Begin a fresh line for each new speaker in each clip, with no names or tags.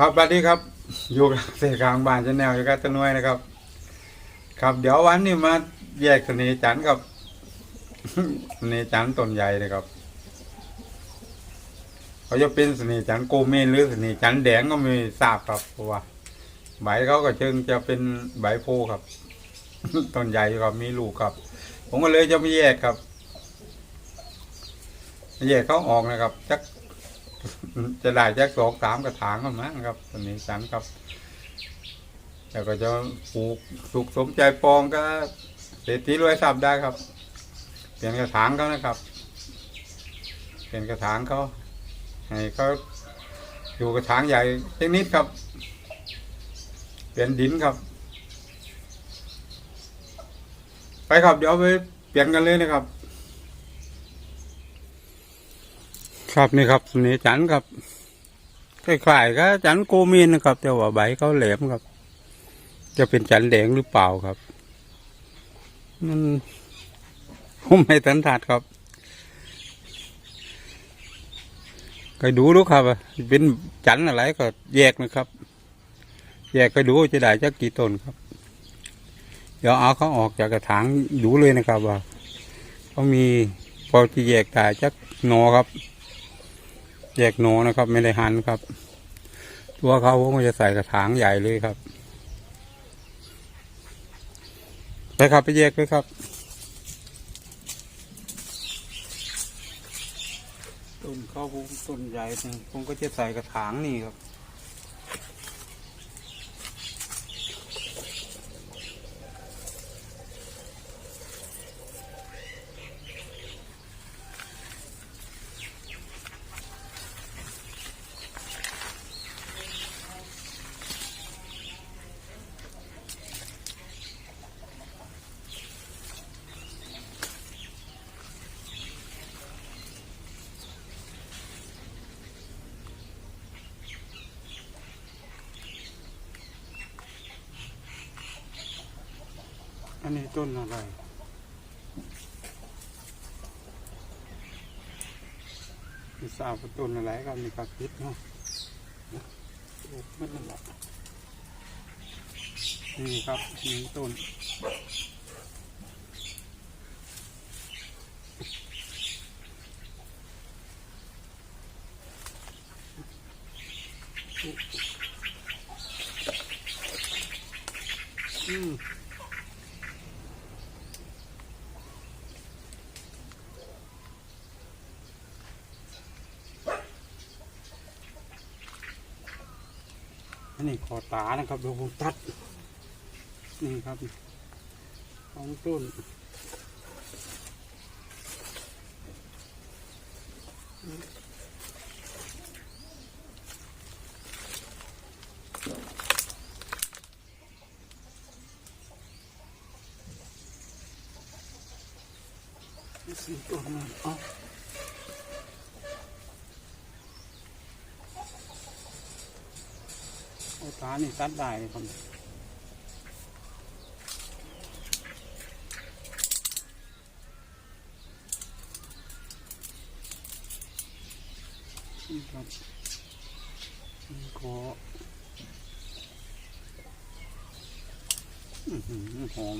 ครับสวัสดีครับอยู่กับเสกกลางบ้านชาแนลอยู่กับตะนวยนะครับ ครับ เดี๋ยววันนี้มาแยกเสน่จันกับเน่จันต้นใหญ่นะครับเขาจะเป็นเสน่จันโกเมนหรือเสน่จันแดงก็ไม่ทราบครับเพราะว่าใบเขาก็เชิงจะเป็นใบโพครับต้นใหญ่ครับมีลูกครับ ผมก็เลยจะมาแยกครับแยกเขาออกนะครับจัก จะได้จักสองสามกระถางก็มั้งครับตอนนี้สันครับแล้วก็จะปลูกสุขสมใจปองก็เศรษฐีรวยทรัพย์ได้ครับ เปลี่ยนกระถางเขานะครับ เปลี่ยนกระถางเขาให้เขาอยู่กระถางใหญ่เล็กนิดครับ เปลี่ยนดินครับ ไปครับเดี๋ยวไปเปลี่ยนกันเลยนะครับ ครับนี่ครับนี่จันครับคล้ายๆก็จันโกมีนนะครับ แต่ว่าใบเขาแหลมครับ จะเป็นจันแดงหรือเปล่าครับมันผมไม่ทันทัดครับก็ดูดูครับเป็นจันอะไรก็แยกนะครับ แยกไปดูจะได้จักกี่ต้นครับ เดี๋ยวเอาเขาออกจากกระถางดูเลยนะครับว่าเขามีพอจะแยกได้จักหนอครับ แยกโหนนะครับ ไม่ได้หันครับ ตัวเขาผมก็จะใส่กระถางใหญ่เลยครับไปครับไปแยกเลยครับต้นเขาต้นใหญ่ผมก็จะใส่กระถางนี่ครับ อันนี้ต้นอะไร ไม่ทราบว่าต้นอะไรครับมีกระพิษเนาะโอ้ม่นั่นแหละนี่ครับหนี่งต้นอืม ขอตานะครับดี๋ยวผมตัด นี่ครับสองต้นสี่ต้นนะเอ๋อ โอ้ตานี่ตัดได้เลยครับนี่ครับนี่ขออื้อหือหอม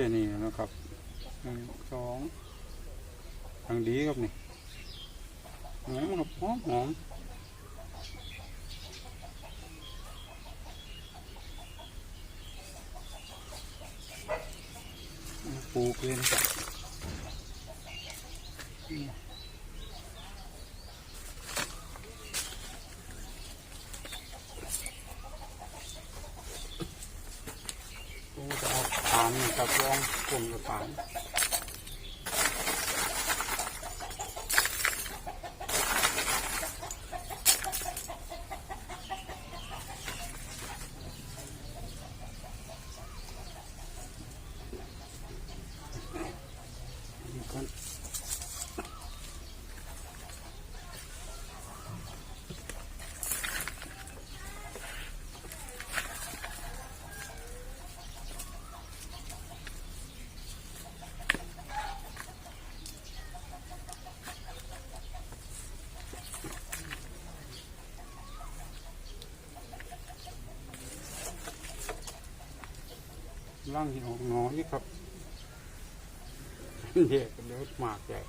คนี่นะครับหนึ่งสองทางดีครับนี่หอมครับหอมหอมปลูกเลยนะครับผมจะเอาฐานนี่กับรอง ก ร่างที่ออกหนอนี่ครับเด็กเลือดมากใหญ่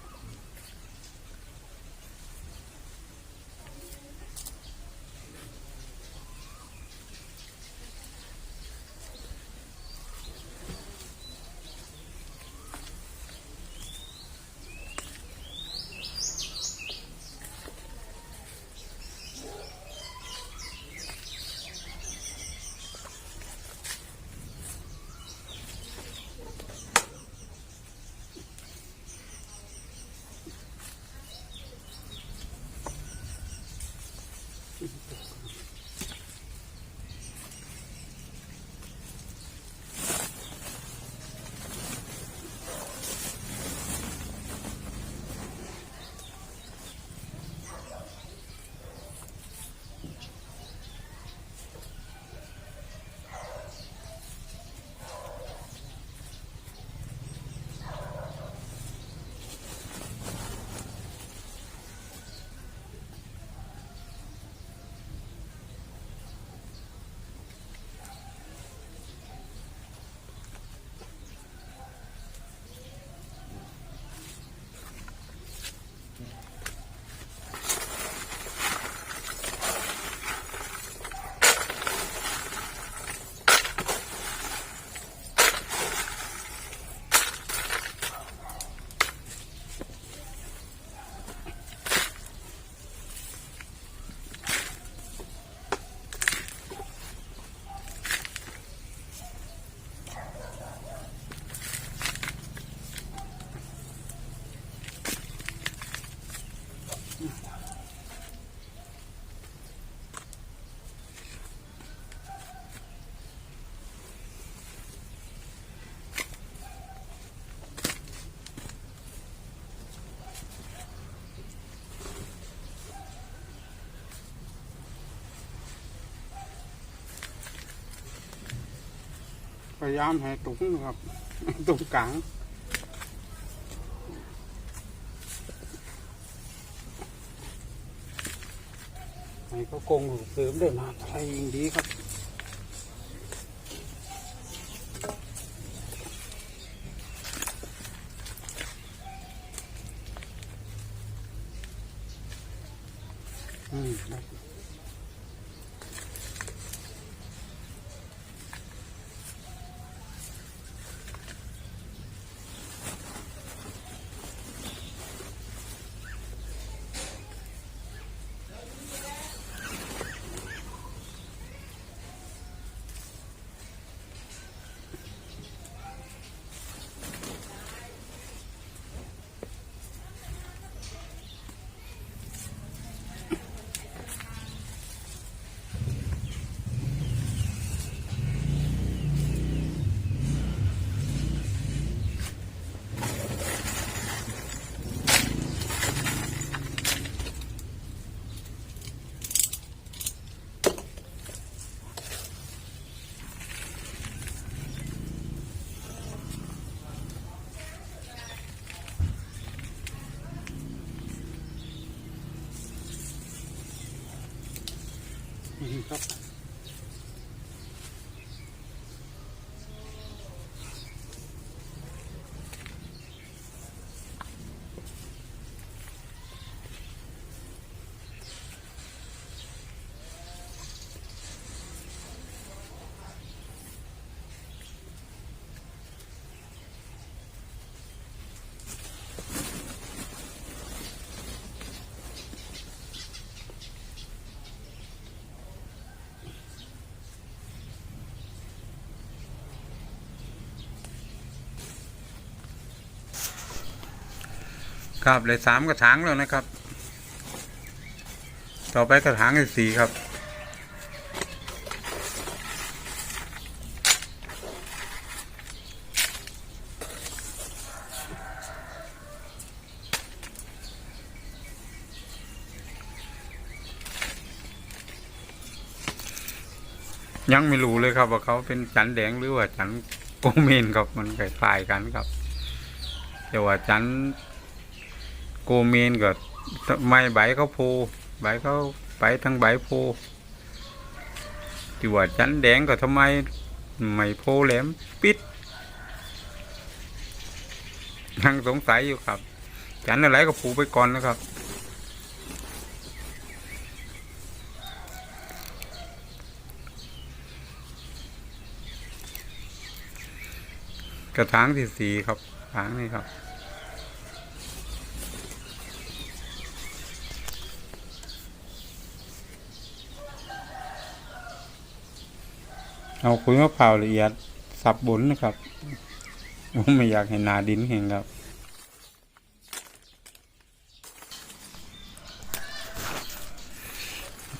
ยายามให้ตุงครับตรงกลางให้เขากงเสริมได้มาอะไรยิ่งดีครับ ครับ ครับเลยสามกระถางแล้วนะครับ ต่อไปกระถางที่สี่ครับ ยังไม่รู้เลยครับว่าเขาเป็นจันแดงหรือว่าจันโกเมนครับมันคล้ายๆกันครับแต่ว่าจัน โกเมนก็ไม้ใบเขาโพใบเขาไปทั้งใบโพจั่วจันแดงก็ทำไมไม่โพแหลมปิดยังสงสัยอยู่ครับ จันอะไรก็พูไปก่อนนะครับ กระถางที่สีครับถางนี่ครับ เอาคุยมะพร้าวละเอียด สับบนนะครับผมไม่อยากเห็นหนาดินแข็งครับ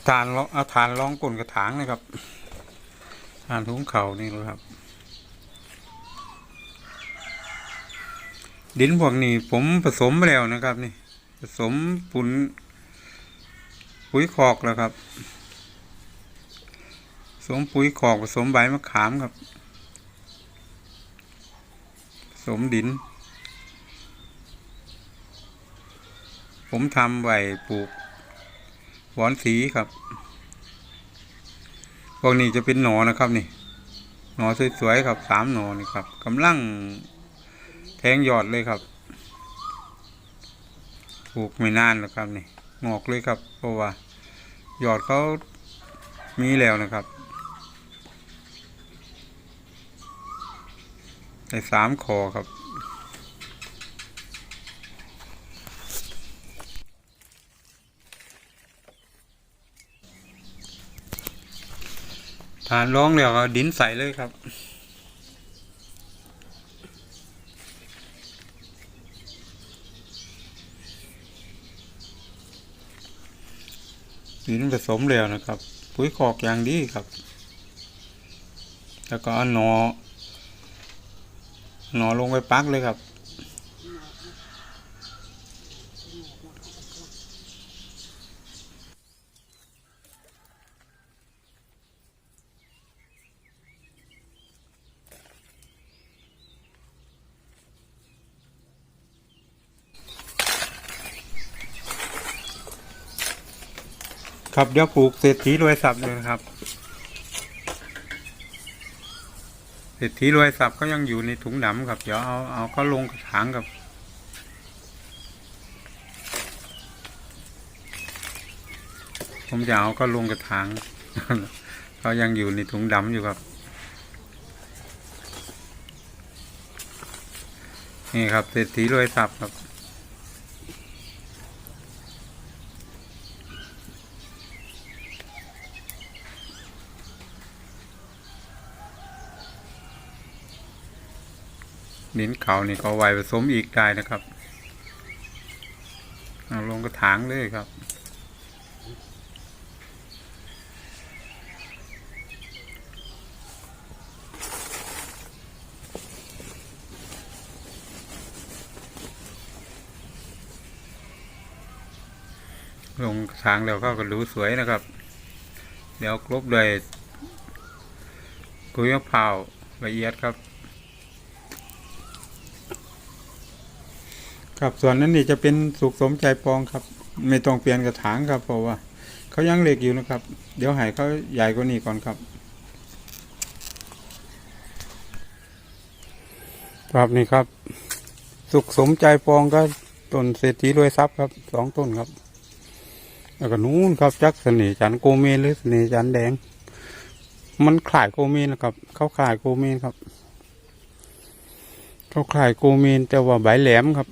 ทานลองเอาทานลองก้นกระถางนะครับทานทุ้งเข่านี่เลยครับ ดินพวกนี้ผมผสมแล้วนะครับนี่ ผสมปุ๋นปุ๋ยคอกแล้วครับ สมปุ๋ยคอกผสมใบมะขามครับผสมดิน ผมทำไว้ปลูกหวอนสีครับ พวกนี้จะเป็นหนอนะครับนี่ หนอสวยๆครับสามหนอนี่ครับกำลังแทงยอดเลยครับปลูกไม่นานแล้วครับนี่งอกเลยครับเพราะว่า ยอดเขามีแล้วนะครับ ได้สามคอครับฐานร้องแล้วเอาดินใสเลยครับดินผสมแล้วนะครับ ปุ๋ยคอกอย่างดีครับ แล้วก็หนอ หนอลงไปปักเลยครับ ครับเดี๋ยวปลูกเศรษฐีรวยสับเลยครับ เศรษฐีรวยสัพย์ก็ยังอยู่ในถุงดำครับ เดี๋ยวเอาเอาก็ลงกระถางครับ ผมจะเอาก็ลงกระถางเขายังอยู่ในถุงดำอยู่ครับ นี่ครับเศรษฐีรวยสัพย์ครับ ดินเขานี่ก็ไว้ผสมอีกได้นะครับเอาลงกระถางเลยครับลงกระถางแล้วก็ก็รู้สวยนะครับ เดี๋ยวกลบด้วยกุยมะพร้าวละเอียดครับ ครับส่วนนั้นนี่จะเป็นสุขสมใจปองครับ ไม่ต้องเปลี่ยนกระถางครับเพราะว่าเขายังเล็กอยู่นะครับ เดี๋ยวให้เขาใหญ่กว่านี้ก่อนครับครับนี่ครับ สุขสมใจปองก็ต้นเศรษฐีรวยทรัพย์ครับสองต้นครับ แล้วก็นู้นครับจักเสน่ห์จันโกเมนหรือเสน่ห์จันแดง มันคล้ายโกเมนนะครับเขาคล้ายโกเมนครับ เขาคลายโกเมนแต่ว่าใบแหลมครับ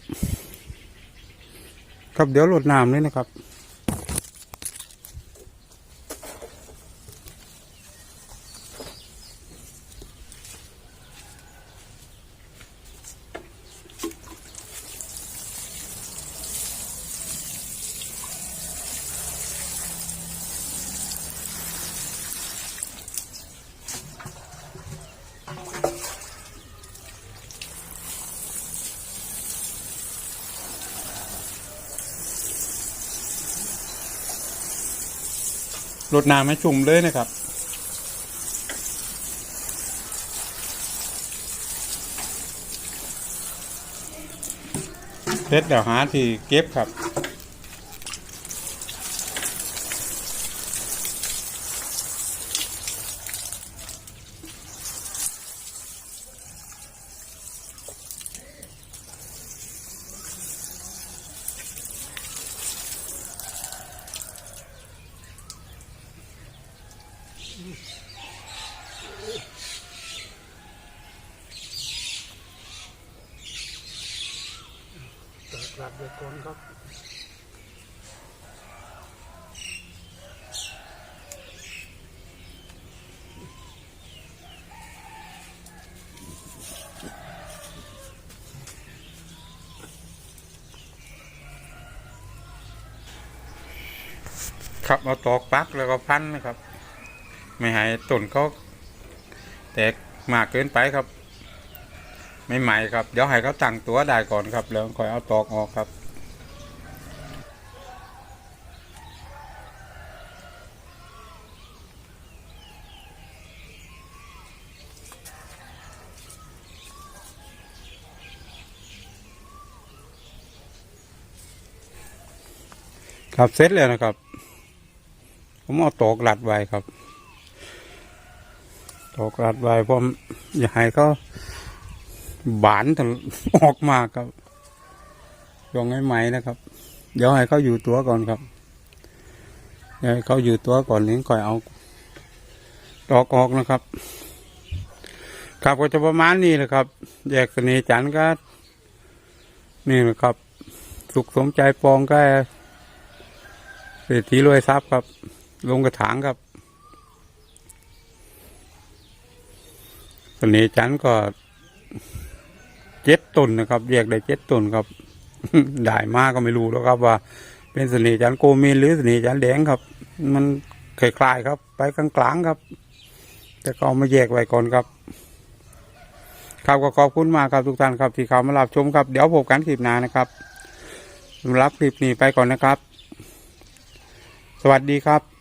ครับเดี๋ยวลดน้ำเลยนะครับ ลดน้ำให้ชุ่มเลยนะครับเสรเดี๋ยวหาที่เก็บครับ
เด็กคนครับ
ครับเอาตอกปักแล้วก็พันนะครับ ไม่ให้ต้นเขาแตกมากเกินไปครับ ใหม่ครับ เดี๋ยวให้เขาตั้งตัวได้ก่อนครับ แล้วค่อยเอาตอกออกครับครับเสร็จแล้วนะครับ ผมเอาตอกหลัดไว้ครับ ตอกหลัดไว้ผมอยากให้เขา บานทะลุออกมาครับลองให้ไหมนะครับ เดี๋ยวให้เขาอยู่ตัวก่อนครับเดี๋ยวให้เขาอยู่ตัวก่อนนี้ก่อยเอาตอกออกนะครับครับก็จะประมาณนี้แหละครับแยกเสน่จันก็นี่แหละครับ สุขสมใจปองก็เศรษฐีรวยทรัพย์ครับ ลงกระถางครับเสน่จันก็ จ็ดต้นนะครับแยกได้เจ็ดต้นครับได้มากก็ไม่รู้แล้วครับว่า เป็นเสน่ห์จันโกมีนหรือเสน่ห์จันแดงครับ มันคล้ายๆครับ ไปกลางๆครับ แต่ก็เอามาแยกไว้ก่อนครับครับก็ขอบคุณมากครับทุกท่านครับที่เข้ามารับชมครับ เดี๋ยวพบกันคลิปหน้านะครับรับคลิปนี้ไปก่อนนะครับ สวัสดีครับ